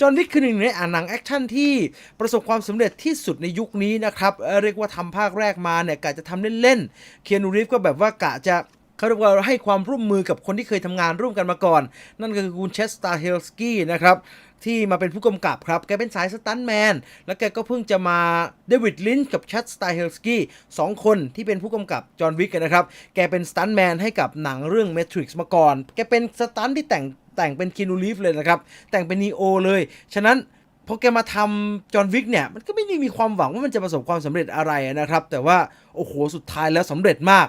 จอห์นวิกคือหนึ่งในอ่านหนังแอคชั่นที่ประสบความสำเร็จที่สุดในยุคนี้นะครับ เรียกว่าทำภาคแรกมาเนี่ยกะจะทำเล่นๆ เคียนูรีฟก็แบบว่ากะจะเขาเรียกว่าให้ความร่วมมือกับคนที่เคยทำงานร่วมกันมาก่อน นั่นก็คือคุณเชสตาเฮลสกี้นะครับที่มาเป็นผู้กำกับครับ แกเป็นสายสตันแมน แล้วแกก็เพิ่งจะมาเดวิดลินช์กับชัดสไตเฮลสกี้สองคนที่เป็นผู้กำกับจอห์นวิกนะครับ แกเป็นสตันแมนให้กับหนังเรื่อง Matrix มาก่อน แกเป็นสตันที่แต่ง แต่งเป็นคินูรีฟเลยนะครับ แต่งเป็นนีโอเลย ฉะนั้นพอแกมาทำจอห์นวิกเนี่ย มันก็ไม่ได้มีความหวังว่ามันจะประสบความสำเร็จอะไรนะครับ แต่ว่า โอ้โห สุดท้ายแล้วสำเร็จมาก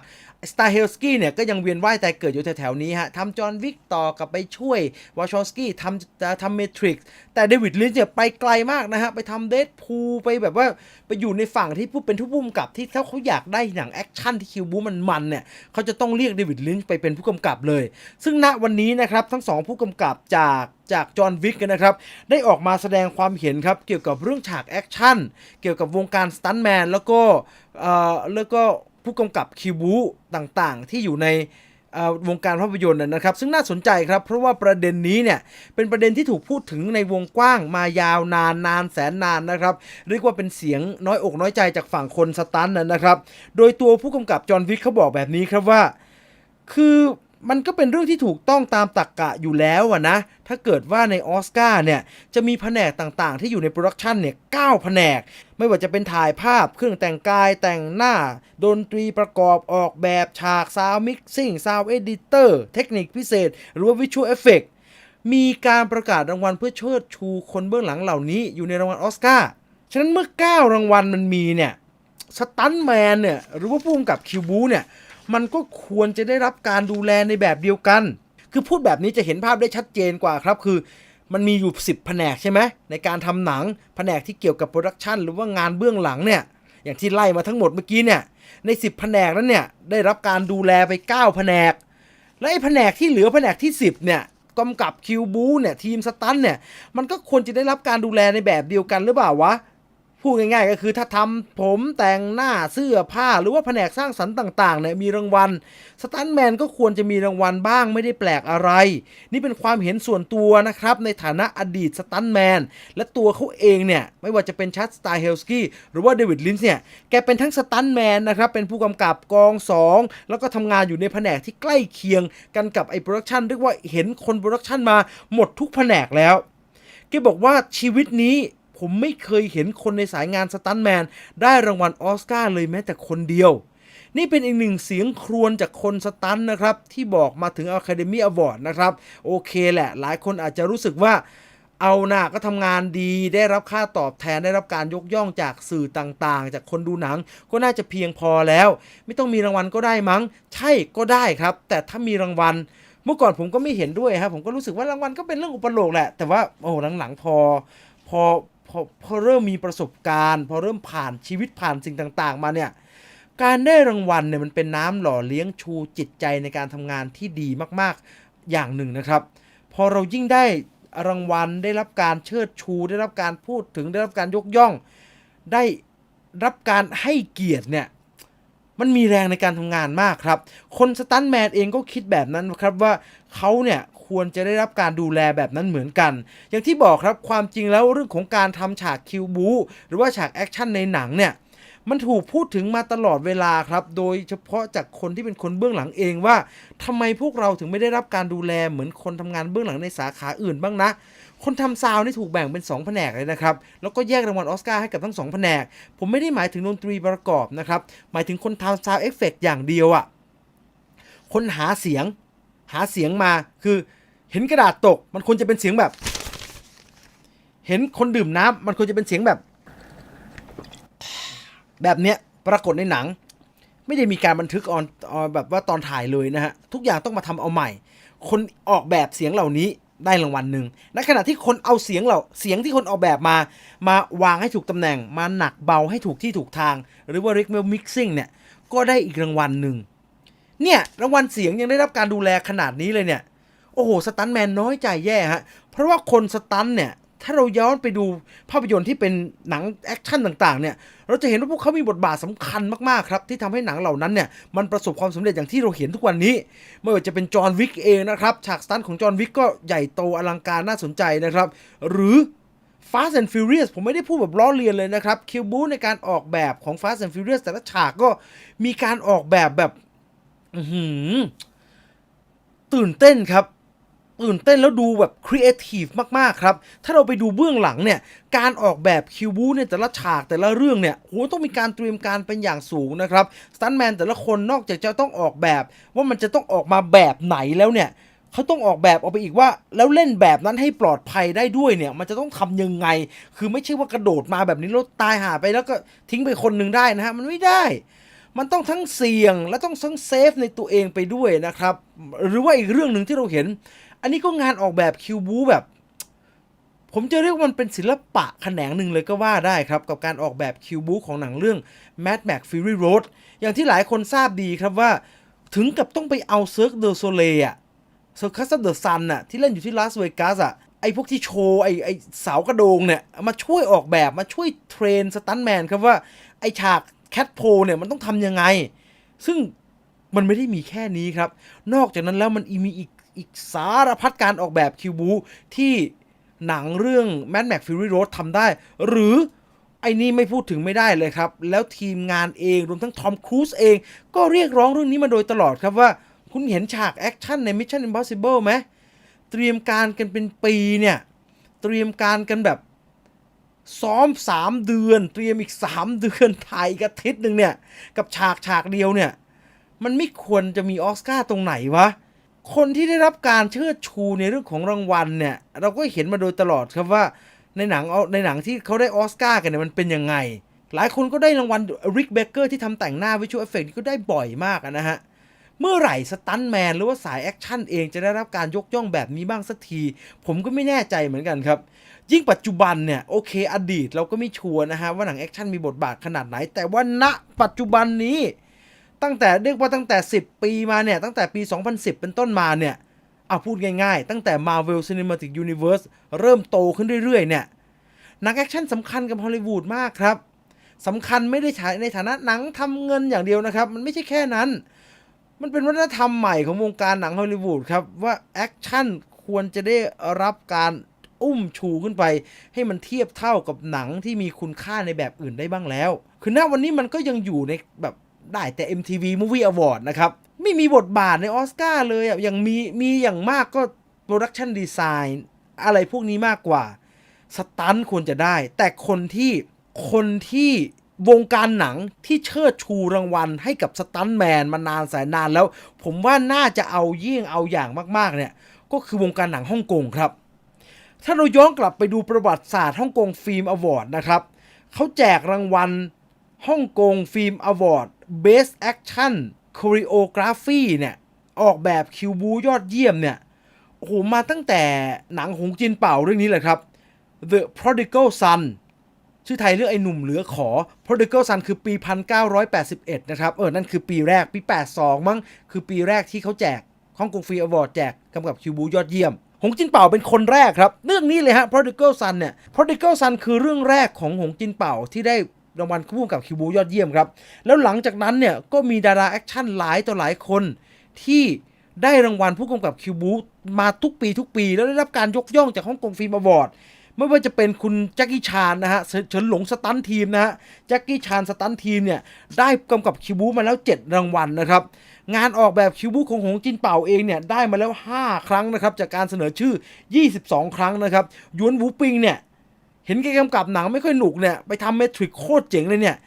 สตาเฮลสกี้เนี่ยก็ยังเวียนว่ายแต่เกิดอยู่แถวๆนี้ฮะทำจอห์นวิกต่อกลับไปช่วยวอชอสกี้ทำจะทำเมทริกซ์แต่เดวิดลินช์เนี่ยไปไกลมากนะฮะ ไปทำเดดพูไปแบบว่า ไปอยู่ในฝั่งที่ผู้เป็นผู้พุ่มกับที่ถ้าเขาอยากได้หนังแอคชั่นที่คิวบูมันมันเนี่ย เขาจะต้องเรียกเดวิดลินช์ไปเป็นผู้กำกับเลย ซึ่งณวันนี้นะครับ ทั้งสองผู้กำกับจากจากจอห์นวิกนะครับ ได้ออกมาแสดงความเห็นครับ เกี่ยวกับเรื่องฉากแอคชั่นเกี่ยวกับวงการสตันแมนแล้วก็เอ่อแล้วก็ ผู้กำกับคิวบูต่างๆ ที่อยู่ในวงการภาพยนตร์นะนะครับ ซึ่งน่าสนใจครับ เพราะว่าประเด็นนี้เนี่ยเป็นประเด็นที่ถูกพูดถึงในวงกว้างมายาวนานนานแสนนานนะครับ เรียกว่าเป็นเสียงน้อยอกน้อยใจจากฝั่งคนสตันท์นะครับ โดยตัวผู้กำกับจอห์นวิกเขาบอกแบบนี้ครับว่า คือ มันก็เป็นเรื่องที่ถูกต้องตามตรรกกะอยู่แล้วอะนะ ถ้าเกิดว่าในออสการ์เนี่ย จะมีแผนกต่างๆ ที่อยู่ในโปรดักชันเนี่ยเก้าแผนก ไม่ว่าจะเป็นถ่ายภาพ เครื่องแต่งกาย แต่งหน้า ดนตรีประกอบ ออกแบบ ฉาก ซาวมิกซิ่ง ซาวเอดิเตอร์ เทคนิคพิเศษ หรือว่าวิชวลเอฟเฟกมีการประกาศรางวัลเพื่อเชิดชูคนเบื้องหลังเหล่านี้อยู่ในรางวัลออสการ์ ฉะนั้นเมื่อ 9 รางวัลมันมีเนี่ย สตันแมนเนี่ย หรือว่าผู้กำกับคิวบูเนี่ย มันก็ควรจะได้รับการดูแลในแบบเดียวกัน คือพูดแบบนี้จะเห็นภาพได้ชัดเจนกว่าครับ คือมันมีอยู่ 10 แผนกใช่ไหมในการทำหนังแผนกที่เกี่ยวกับโปรดักชันหรือว่างานเบื้องหลังเนี่ยอย่างที่ไล่มาทั้งหมดเมื่อกี้เนี่ยใน 10 แผนกนั้นเนี่ยได้รับการดูแลไป 9 แผนก และไอ้แผนกที่เหลือแผนกที่ 10เนี่ยกำกับคิวบูเนี่ยทีมสตันเนี่ยมันก็ควรจะได้รับการดูแลในแบบเดียวกันหรือเปล่าวะ พูดง่ายๆก็คือถ้าทำผมแต่งหน้าเสื้อผ้าหรือว่าแผนกสร้างสรรค์ต่างๆเนี่ยมีรางวัลสตันแมนก็ควรจะมีรางวัลบ้างไม่ได้แปลกอะไร นี่เป็นความเห็นส่วนตัวนะครับ ในฐานะอดีตสตันแมนและตัวเขาเองเนี่ย ไม่ว่าจะเป็นชัดสไตล์เฮลสกี้หรือว่าเดวิดลินส์เนี่ยแกเป็นทั้งสตันแมนนะครับ เป็นผู้กำกับกอง 2 แล้วก็ทำงานอยู่ในแผนกที่ใกล้เคียงกันกับไอ้โปรดักชันเรียกว่าเห็นคนโปรดักชันมาหมดทุกแผนกแล้วแกบอกว่าชีวิตนี้ ผมไม่เคยเห็นคนในสายงานสตันแมนได้รางวัลออสการ์เลยแม้แต่คนเดียว นี่เป็นอีกหนึ่งเสียงครวญจากคนสตันนะครับ ที่บอกมาถึง Academy Award นะครับ โอเคแหละ หลายคนอาจจะรู้สึกว่าเอาหน้าก็ทำงานดีได้รับค่าตอบแทนได้รับการยกย่องจากสื่อต่างๆ จากคนดูหนังก็น่าจะเพียงพอแล้ว ไม่ต้องมีรางวัลก็ได้มั้ง ใช่ก็ได้ครับ แต่ถ้ามีรางวัล เมื่อก่อนผมก็ไม่เห็นด้วยครับผมก็รู้สึกว่ารางวัลก็เป็นเรื่องอุปโลกแหละ แต่ว่าโอ้หลังๆพอ พอ พอพอเริ่มมีประสบการณ์ พอเริ่มผ่านชีวิตผ่านสิ่งต่าง ๆ มาเนี่ยการได้รางวัลเนี่ยมันเป็นน้ำหล่อเลี้ยงชูจิตใจในการทำงานที่ดีมากๆอย่างหนึ่งนะครับ พอเรายิ่งได้รางวัลได้รับการเชิดชู ได้รับการพูดถึงได้รับการยกย่อง ได้รับการให้เกียรติเนี่ยมันมีแรงในการทำงานมากครับ คนสตันแมนเองก็คิดแบบนั้นครับว่าเขาเนี่ย ควรจะได้รับการดูแลแบบนั้นเหมือนกัน อย่างที่บอกครับความจริงแล้วเรื่องของการทำฉากคิวบูหรือว่าฉากแอคชั่นในหนังเนี่ยมันถูกพูดถึงมาตลอดเวลาครับ โดยเฉพาะจากคนที่เป็นคนเบื้องหลังเองว่าทำไมพวกเราถึงไม่ได้รับการดูแลเหมือนคนทำงานเบื้องหลังในสาขาอื่นบ้างนะ คนทำซาวน์นี่ถูกแบ่งเป็น 2 แผนกเลยนะครับ แล้วก็แยกรางวัลออสการ์ให้กับทั้ง 2 แผนก ผมไม่ได้หมายถึงดนตรีประกอบนะครับ หมายถึงคนทำซาวเอฟเฟกอย่างเดียวอะ่ะ คนหาเสียง หาเสียงมาคือ เห็นกระดาษตก มันควรจะเป็นเสียงแบบ เห็นคนดื่มน้ำมันควรจะเป็นเสียงแบบ แบบเนี้ยปรากฏในหนัง ไม่ได้มีการบันทึกออนอนแบบว่าตอนถ่ายเลยนะฮะ ทุกอย่างต้องมาทำเอาใหม่ คนออกแบบเสียงเหล่านี้ได้รางวัลหนึ่งในขณะที่คนเอาเสียงเหล่าเสียงที่คนออกแบบมา มาวางให้ถูกตำแหน่ง มาหนักเบาให้ถูกที่ถูกทาง หรือว่า r e g m e l mixing เนี่ย ก็ได้อีกรางวัลหนึ่ง เนี่ย รางวัลเสียงยังได้รับการดูแลขนาดนี้เลยเนี่ย โอ้โหสตันแมนน้อยใจแย่ฮะ เพราะว่าคนสตันเนี่ย ถ้าเราย้อนไปดูภาพยนตร์ที่เป็นหนังแอคชั่นต่างๆเนี่ย เราจะเห็นว่าพวกเขามีบทบาทสำคัญมากๆครับ ที่ทำให้หนังเหล่านั้นเนี่ย มันประสบความสำเร็จอย่างที่เราเห็นทุกวันนี้ ไม่ว่าจะเป็นจอห์นวิกเองนะครับ ฉากสตันของจอห์นวิกก็ใหญ่โตอลังการน่าสนใจนะครับ หรือ Fast and Furious ผมไม่ได้พูดแบบล้อเลียนเลยนะครับ คิวบูในการออกแบบของ Fast and Furious แต่ละฉากก็มีการออกแบบแบบ ตื่นเต้นครับ ตื่นเต้นแล้วดูแบบครีเอทีฟมาก ๆ ครับ ถ้าเราไปดูเบื้องหลังเนี่ย การออกแบบคิวบูเนี่ยแต่ละฉากแต่ละเรื่องเนี่ยโหต้องมีการเตรียมการเป็นอย่างสูงนะครับสตันแมนแต่ละคนนอกจากจะต้องออกแบบ ว่ามันจะต้องออกมาแบบไหนแล้วเนี่ยเขาต้องออกแบบออกไปอีกว่าแล้วเล่นแบบนั้นให้ปลอดภัยได้ด้วยเนี่ย มันจะต้องทำยังไง คือไม่ใช่ว่ากระโดดมาแบบนี้แล้วตายหาไปแล้วก็ทิ้งไปคนหนึ่งได้นะฮะมันไม่ได้ มันต้องทั้งเสี่ยงและต้องทั้งเซฟในตัวเองไปด้วยนะครับ หรือว่าอีกเรื่องหนึ่งที่เราเห็น อันนี้ก็งานออกแบบคิวบูแบบ ผมจะเรียกว่ามันเป็นศิลปะแขนงหนึ่งเลยก็ว่าได้ครับ กับการออกแบบคิวบูของหนังเรื่อง Mad Max Fury Road อย่างที่หลายคนทราบดีครับว่า ถึงกับต้องไปเอาเซิร์กเดอโซเลอะเซอร์คัสเดอะซันอะที่เล่นอยู่ที่ลาสเวกัสอะไอพวกที่โชว์ ไอไอเสากระโดงเนี่ย มาช่วยออกแบบมาช่วยเทรนสตันแมนครับว่า ไอฉากแคทโพเนี่ยมันต้องทำยังไง ซึ่งมันไม่ได้มีแค่นี้ครับ นอกจากนั้นแล้วมันมีอีก อีกสารพัดการออกแบบคิวบูที่หนังเรื่อง Mad Max Fury Road ทำได้ หรือไอ้นี่ไม่พูดถึงไม่ได้เลยครับ แล้วทีมงานเองรวมทั้งทอมครูซเอง ก็เรียกร้องเรื่องนี้มาโดยตลอดครับว่า คุณเห็นฉากแอคชั่นใน Mission Impossible ไหมเตรียมการกันเป็นปีเนี่ย เตรียมการกันแบบซ้อม 3 เดือน เตรียมอีก 3 เดือนถ่ายอีกอาทิตย์หนึ่งเนี่ย กับฉากฉากเดียวเนี่ย มันไม่ควรจะมีออสการ์ตรงไหนวะ คนที่ได้รับการเชิดชูในเรื่องของรางวัลเนี่ย เราก็เห็นมาโดยตลอดครับว่าในหนังเอาในหนังที่เขาได้ออสการ์กันเนี่ยมันเป็นยังไง หลายคนก็ได้รางวัลริกเบเกอร์ที่ทำแต่งหน้าวิชวลเอฟเฟกต์ก็ได้บ่อยมากนะฮะเมื่อไหร่สตันแมนหรือว่าสายแอคชั่นเองจะได้รับการยกย่องแบบนี้บ้างสักที ผมก็ไม่แน่ใจเหมือนกันครับ ยิ่งปัจจุบันเนี่ย โอเค อดีตเราก็ไม่ชัวร์นะฮะ ว่าหนังแอคชั่นมีบทบาทขนาดไหน แต่ว่าณปัจจุบันนี้ ตั้งแต่เรียกว่าตั้งแต่ 10 ปีมาเนี่ย ตั้งแต่ปี 2010 เป็นต้นมาเนี่ยเอาพูดง่ายๆ ตั้งแต่ Marvel Cinematic Universe เริ่มโตขึ้นเรื่อยๆ เนี่ยหนังแอคชั่นสำคัญกับฮอลลีวูดมากครับสำคัญไม่ได้ฉายในฐานะหนังทำเงินอย่างเดียวนะครับ มันไม่ใช่แค่นั้น มันเป็นวัฒนธรรมใหม่ของวงการหนังฮอลลีวูดครับ ว่าแอคชั่นควรจะได้รับการอุ้มชูขึ้นไป ให้มันเทียบเท่ากับหนังที่มีคุณค่าในแบบอื่นได้บ้างแล้ว คือณวันนี้มันก็ยังอยู่ในแบบ ได้แต่ MTV Movie Award นะครับ ไม่มีบทบาทในออสการ์เลยอะอย่างมีมีอย่างมากก็ Production Design อะไรพวกนี้มากกว่า สตันควรจะได้ แต่คนที่คนที่วงการหนังที่เชิดชูรางวัลให้กับสตันแมนมานานแสนนานแล้ว ผมว่าน่าจะเอาเยี่ยงเอาอย่างมากๆเนี่ย ก็คือวงการหนังฮ่องกงครับ ถ้าเราย้อนกลับไปดูประวัติศาสตร์ฮ่องกงฟิล์มอวอร์ดนะครับเขาแจกรางวัล ฮ่องกงฟิล์มอวอร์ด Best Action Choreography เนี่ย ออกแบบคิวบูยอดเยี่ยมเนี่ยโอ้โหมาตั้งแต่หนังหงจินเป่าเรื่องนี้แหละครับ The Prodigal Son ชื่อไทยเรื่องไอ้หนุ่มเหลือขอ Prodigal Son คือปี 1981 นะครับ เออ นั่นคือปีแรก ปี 82 มั้ง คือปีแรกที่เขาแจกฮ่องกงฟรีอวอร์ดแจกกำกับคิวบูยอดเยี่ยม หงจินเป่าเป็นคนแรกครับ เรื่องนี้เลยฮะ Prodigal Son เนี่ย Prodigal Son คือเรื่องแรกของหงจินเป่าที่ได้ รางวัลคู่กับคิวบูยอดเยี่ยมครับ แล้วหลังจากนั้นเนี่ยก็มีดาราแอคชั่นหลายต่อหลายคนที่ได้รางวัลผู้กำกับคิวบูมาทุกปีทุกปี แล้วได้รับการยกย่องจากฮ่องกงฟิล์มอวอร์ดไม่ว่าจะเป็นคุณแจ็คกี้ชานนะฮะเฉินหลงสตันทีมนะฮะแจ็คกี้ชานสตันทีมเนี่ยได้กำกับคิวบูมาแล้ว 7 รางวัลนะครับ งานออกแบบคิวบูของหงจินเป่าเองเนี่ยได้มาแล้ว 5 ครั้งนะครับ จากการเสนอชื่อ 22 ครั้งนะครับยวนวูปิงเนี่ย เห็นแกกำกับหนังไม่ค่อยหนุกเนี่ย ไปทำเมทริกโคตรเจ๋งเลยเนี่ย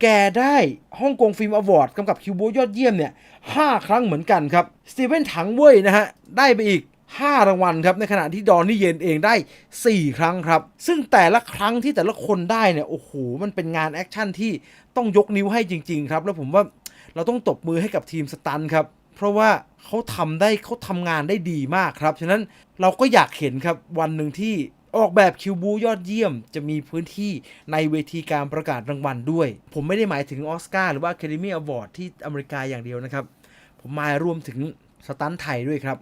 แกได้ฮ่องกงฟิล์มอวอร์ดกำกับคิวบูยอดเยี่ยมเนี่ยห้าครั้งเหมือนกันครับ สตีเวนถังเว่ยนะฮะ ได้ไปอีก 5 รางวัลครับ ในขณะที่ดอนนี่เย็นเองได้ 4 ครั้งครับ ซึ่งแต่ละครั้งที่แต่ละคนได้เนี่ย โอ้โห มันเป็นงานแอคชั่นที่ต้องยกนิ้วให้จริง ๆ ครับ แล้วผมว่าเราต้องตบมือให้กับทีมสตันครับ เพราะว่าเขาทำได้เขาทำงานได้ดีมากครับ ฉะนั้นเราก็อยากเห็นครับวันหนึ่งที่ ออกแบบคิวบูยอดเยี่ยม จะมีพื้นที่ในเวทีการประกาศรางวัลด้วย ผมไม่ได้หมายถึงออสการ์หรือว่า Academy Award ที่อเมริกาอย่างเดียวนะครับ ผมหมายรวมถึงสตันไทยด้วยครับ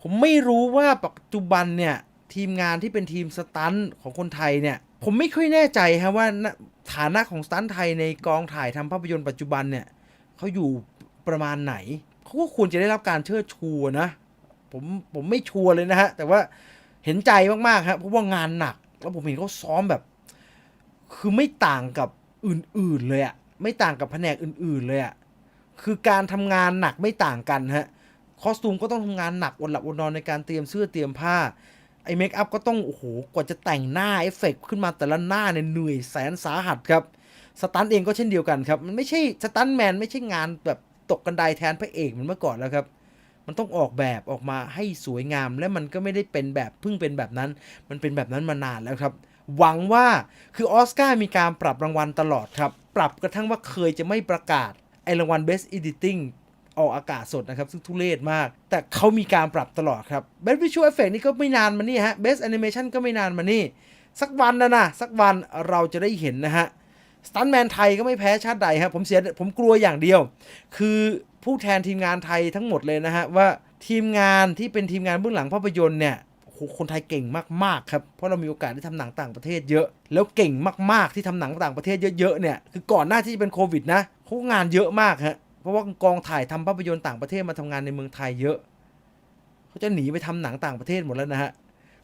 ผมไม่รู้ว่าปัจจุบันเนี่ย ทีมงานที่เป็นทีมสตันของคนไทยเนี่ย ผมไม่ค่อยแน่ใจฮะว่าฐานะของสตันไทยในกองถ่ายทำภาพยนตร์ปัจจุบันเนี่ยเขาอยู่ประมาณไหนเขาก็ควรจะได้รับการเชิดชูนะผมผมไม่ชัวร์เลยนะฮะ แต่ว่า เห็นใจมากๆครับเพราะว่างานหนัก แล้วผมเห็นเขาซ้อมแบบ คือไม่ต่างกับอื่นๆเลยอะไม่ต่างกับแผนกอื่น ๆเลยอะคือการทำงานหนักไม่ต่างกันฮะคอสตูมก็ต้องทำงานหนักวันหลับวันอนในการเตรียมเสื้อเตรียมผ้าไอ้เมคอัพก็ต้องโอ้โหกว่าจะแต่งหน้าเอฟเฟกต์ขึ้นมาแต่ละหน้าเนี่ยเหนื่อยแสนสาหัสครับสตันเองก็เช่นเดียวกันครับมันไม่ใช่สตันแมนไม่ใช่งานแบบตกกันไดแทนพระเอกเหมือนเมื่อก่อนแล้วครับ มันต้องออกแบบออกมาให้สวยงาม และมันก็ไม่ได้เป็นแบบเพิ่งเป็นแบบนั้น มันเป็นแบบนั้นมานานแล้วครับ หวังว่าคือออสการ์มีการปรับรางวัลตลอดครับ ปรับกระทั่งว่าเคยจะไม่ประกาศไอรางวัล Best Editing ออกอากาศสดนะครับ ซึ่งทุเรศมาก แต่เขามีการปรับตลอดครับ Best Visual Effect นี่ก็ไม่นานมานี่ฮะ Best Animation ก็ไม่นานมานี่ สักวันนะนะสักวันเราจะได้เห็นนะฮะสตันแมนไทยก็ไม่แพ้ชาติใดครับผมเสียผมกลัวอย่างเดียว คือ ผู้แทนทีมงานไทยทั้งหมดเลยนะฮะว่าทีมงานที่เป็นทีมงานเบื้องหลังภาพยนตร์เนี่ยโหคนไทยเก่งมากๆครับเพราะเรามีโอกาสได้ทำหนังต่างประเทศเยอะ แล้วเก่งมากๆที่ทำหนังต่างประเทศเยอะๆเนี่ยคือก่อนหน้าที่จะเป็นโควิดนะเขางานเยอะมากฮะเพราะว่ากองถ่ายทำภาพยนตร์ต่างประเทศมาทำงานในเมืองไทยเยอะเขาจะหนีไปทำหนังต่างประเทศหมดแล้วนะฮะ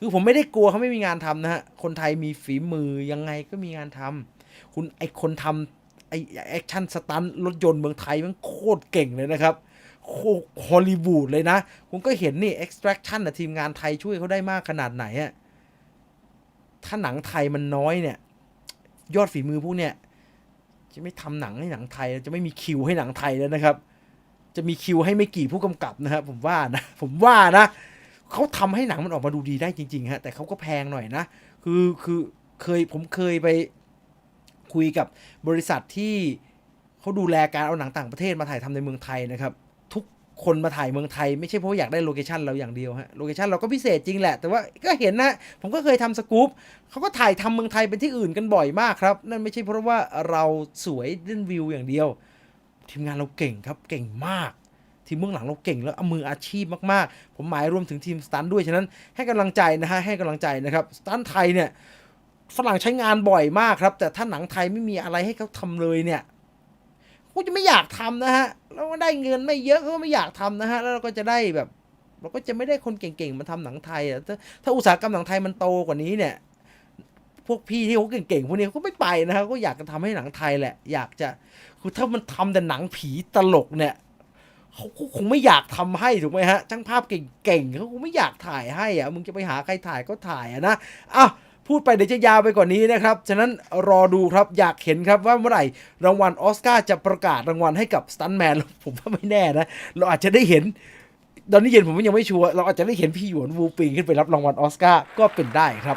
คือผมไม่ได้กลัวเขาไม่มีงานทำนะฮะคนไทยมีฝีมือยังไงก็มีงานทำคุณไอคนทำไอ แอคชั่นสตันรถยนต์เมืองไทยมันโคตรเก่งเลยนะครับโคฮอลลีวูดเลยนะคุณก็เห็นนี่ extraction นะทีมงานไทยช่วยเขาได้มากขนาดไหนอะถ้าหนังไทยมันน้อยเนี่ย ยอดฝีมือพวกเนี่ย จะไม่ทำหนังให้หนังไทย จะไม่มีคิวให้หนังไทยแล้วนะครับ จะมีคิวให้ไม่กี่ผู้กำกับนะครับ ผมว่านะ ผมว่านะเขาทำให้หนังมันออกมาดูดีได้จริงๆฮะแต่เขาก็แพงหน่อยนะ คือคือเคยผมเคยไป คุยกับบริษัทที่เขาดูแลการเอาหนังต่างประเทศมาถ่ายทำในเมืองไทยนะครับ ทุกคนมาถ่ายเมืองไทยไม่ใช่เพราะอยากได้โลเคชันเราอย่างเดียวฮะโลเคชันเราก็พิเศษจริงแหละ แต่ว่าก็เห็นนะ ผมก็เคยทำสกู๊ปเขาก็ถ่ายทำเมืองไทยเป็นที่อื่นกันบ่อยมากครับ นั่นไม่ใช่เพราะว่าเราสวยเล่นวิวอย่างเดียว ทีมงานเราเก่งครับเก่งมากทีมเบื้องหลังเราเก่งแล้วเอามืออาชีพมากๆ ผมหมายรวมถึงทีมสตันท์ด้วย ฉะนั้นให้กำลังใจนะฮะให้กำลังใจนะครับ สตันไทยเนี่ย ฝรั่งใช้งานบ่อยมากครับ แต่ถ้าหนังไทยไม่มีอะไรให้เขาทำเลยเนี่ยเขาจะไม่อยากทำนะฮะแล้วก็ได้เงินไม่เยอะก็ไม่อยากทำนะฮะแล้วเราก็จะได้แบบ เราก็จะไม่ได้คนเก่งๆมาทำหนังไทยถ้าถ้าอุตสาหกรรมหนังไทยมันโตกว่านี้เนี่ย พวกพี่ที่เขาเก่งๆพวกนี้เขาก็ไม่ไปนะฮะก็อยากจะทำให้หนังไทยแหละ อยากจะคือถ้ามันทำแต่หนังผีตลกเนี่ยเขาคงไม่อยากทำให้ถูกไหมฮะช่างภาพเก่งๆเขาคงไม่อยากถ่ายให้อะมึงจะไปหาใครถ่ายก็ถ่ายอะนะอ้าว พูดไปเดี๋ยวจะยาวไปกว่านี้นะครับ ฉะนั้นรอดูครับอยากเห็นครับว่าเมื่อไหร่รางวัลออสการ์จะประกาศรางวัลให้กับสตันแมนผมว่าไม่แน่นะ เราอาจจะได้เห็น ตอนนี้เย็นผมยังไม่ชัวร์เราอาจจะได้เห็นพี่หยวนวูปิงขึ้นไปรับรางวัลออสการ์ก็เป็นได้ครับ